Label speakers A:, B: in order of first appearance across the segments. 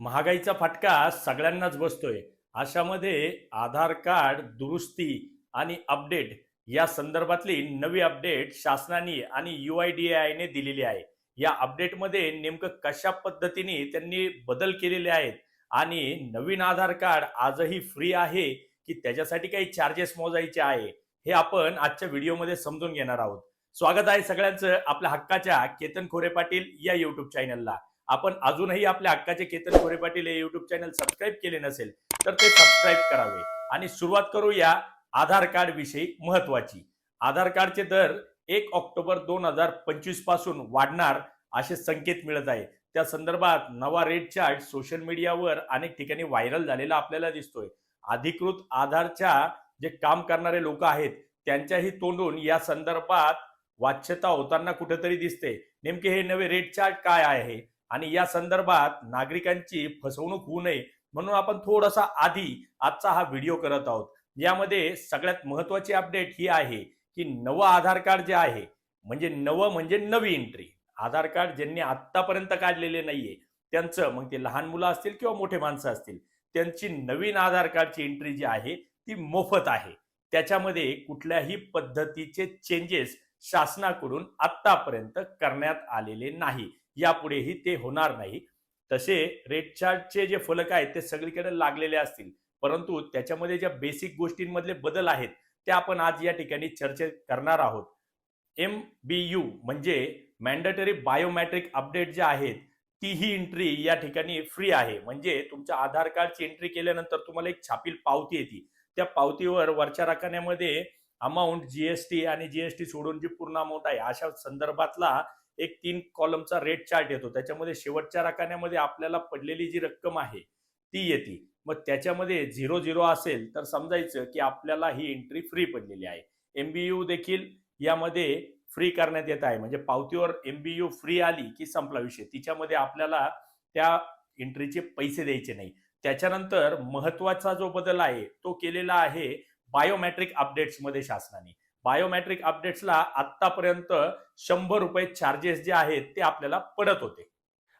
A: महागाईचा फटका सगळ्यांनाच बसतोय. अशामध्ये आधार कार्ड दुरुस्ती आणि अपडेट या संदर्भातली नवी अपडेट शासनाने आणि यू आय डी आयने दिलेली आहे. या अपडेटमध्ये नेमकं कशा पद्धतीने त्यांनी बदल केलेले आहेत आणि नवीन आधार कार्ड आजही फ्री आहे की त्याच्यासाठी काही चार्जेस मोजायचे आहे हे आपण आजच्या व्हिडिओमध्ये समजून घेणार आहोत. स्वागत आहे सगळ्यांचं आपल्या हक्काच्या केतन खोरे पाटील या युट्यूब चॅनलला आपण अजूनही आपल्या हक्काचे केतन खोरे पाटील हे युट्यूब चॅनल सबस्क्राईब केले नसेल तर ते सबस्क्राईब करावे. आणि सुरुवात करूया आधार कार्ड विषयी महत्वाची. आधार कार्डचे दर एक ऑक्टोबर दोन हजार पंचवीसपासून वाढणार असे संकेत मिळत आहे त्या संदर्भात नवा रेट चार्ट सोशल मीडियावर अनेक ठिकाणी व्हायरल झालेला आपल्याला दिसतोय. अधिकृत आधारच्या जे काम करणारे लोक आहेत त्यांच्याही तोंडून या संदर्भात वाच्यता होताना कुठेतरी दिसते. नेमके हे नवे रेट चार्ट काय आहे? आणि या संदर्भात नागरिकांची फसवणूक होऊ नये म्हणून आपण थोडासा आधी आजचा हा व्हिडिओ करत आहोत. यामध्ये सगळ्यात महत्वाची अपडेट ही आहे की नवं आधार कार्ड जे आहे म्हणजे नवं म्हणजे नवी एंट्री आधार कार्ड ज्यांनी आतापर्यंत काढलेले नाहीये त्यांचं मग ते लहान मुलं असतील किंवा मोठे माणसं असतील त्यांची नवीन आधार कार्डची एंट्री जी आहे ती मोफत आहे. त्याच्यामध्ये कुठल्याही पद्धतीचे चेंजेस शासनाकडून आतापर्यंत करण्यात आलेले नाही. यापुढेही ते होणार नाही. तसे रेड चार्टचे जे फलक आहेत ते सगळीकडे लागलेले असतील. परंतु त्याच्यामध्ये ज्या बेसिक गोष्टींमधले बदल आहेत ते आपण आज या ठिकाणी चर्चे करणार आहोत. एम बी यू म्हणजे मॅन्डेटरी बायोमॅट्रिक अपडेट जे आहेत ती ही एंट्री या ठिकाणी फ्री आहे. म्हणजे तुमच्या आधार कार्डची एंट्री केल्यानंतर तुम्हाला एक छापील पावती येते. त्या पावतीवर वरच्या रकान्यामध्ये अमाऊंट जीएसटी आणि जीएसटी सोडून जी पूर्ण अमाऊंट आहे अशा संदर्भातला एक तीन कॉलमचा रेट चार्ट येतो. त्याच्यामध्ये शेवटच्या राखाण्यामध्ये आपल्याला पडलेली जी रक्कम आहे ती येते. मग त्याच्यामध्ये झिरो झिरो असेल तर समजायचं की आपल्याला ही एंट्री फ्री पडलेली आहे. एमबीयू देखील यामध्ये फ्री करण्यात येत आहे. म्हणजे पावतीवर एमबीयू फ्री आली की संपला विषय. तिच्यामध्ये आपल्याला त्या एंट्रीचे पैसे द्यायचे नाही. त्याच्यानंतर महत्त्वाचा जो बदल आहे तो केलेला आहे बायोमॅट्रिक अपडेट्समध्ये शासनाने. बायोमॅट्रिक अपडेट्सला आतापर्यंत शंभर रुपये चार्जेस जे आहेत ते आपल्याला पडत होते.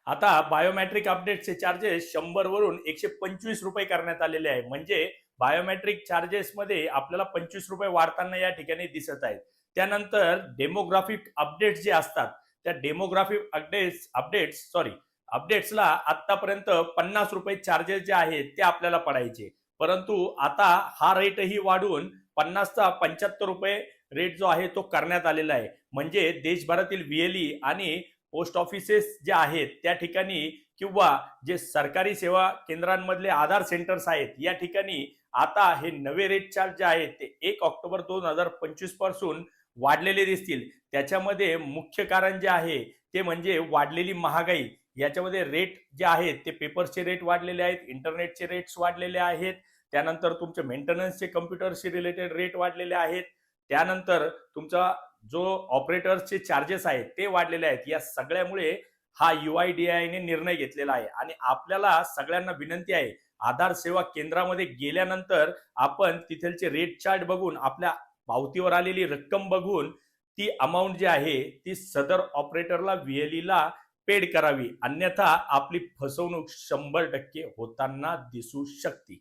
A: आता बायोमॅट्रिक अपडेटचे चार्जेस शंभर वरून एकशे पंचवीस रुपये करण्यात आलेले आहे. म्हणजे बायोमॅट्रिक चार्जेस मध्ये आपल्याला पंचवीस रुपये वाढताना या ठिकाणी दिसत आहेत. त्यानंतर डेमोग्राफिक अपडेट्स जे असतात त्या डेमोग्राफिक अपडेट्स अपडेट्स सॉरी अपडेट्सला आतापर्यंत पन्नास रुपये चार्जेस जे आहेत ते आपल्याला पडायचे. परंतु आता हा रेटही वाढून पन्नासचा पंच्याहत्तर रुपये रेट जो आहे तो करण्यात आलेला आहे. म्हणजे देशभरातील व्हीएलई आणि पोस्ट ऑफिसेस जे आहेत त्या ठिकाणी किंवा जे सरकारी सेवा केंद्रांमधले आधार सेंटर्स आहेत या ठिकाणी आता हे नवे रेट चार्ज जे आहेत ते एक ऑक्टोबर दोन हजार पंचवीसपासून वाढलेले दिसतील. त्याच्यामध्ये मुख्य कारण जे आहे ते म्हणजे वाढलेली महागाई. याच्यामध्ये रेट जे आहेत ते पेपर्सचे रेट वाढलेले आहेत इंटरनेटचे रेट्स वाढलेले आहेत त्यानंतर तुमचे मेंटेनन्सचे कम्प्युटरशी रिलेटेड रेट वाढलेले आहेत. त्यानंतर तुमचा जो ऑपरेटर्सचे चार्जेस आहेत ते वाढलेले आहेत. या सगळ्यामुळे हा यू आय डी आयने निर्णय घेतलेला आहे. आणि आपल्याला सगळ्यांना विनंती आहे आधार सेवा केंद्रामध्ये गेल्यानंतर आपण तिथलचे रेट चार्ट बघून आपल्या पावतीवर आलेली रक्कम बघून ती अमाऊंट जी आहे ती सदर ऑपरेटरला व्हीएलईला पेड करावी. अन्यथा आपली फसवणूक शंभर टक्के होताना दिसू शकते.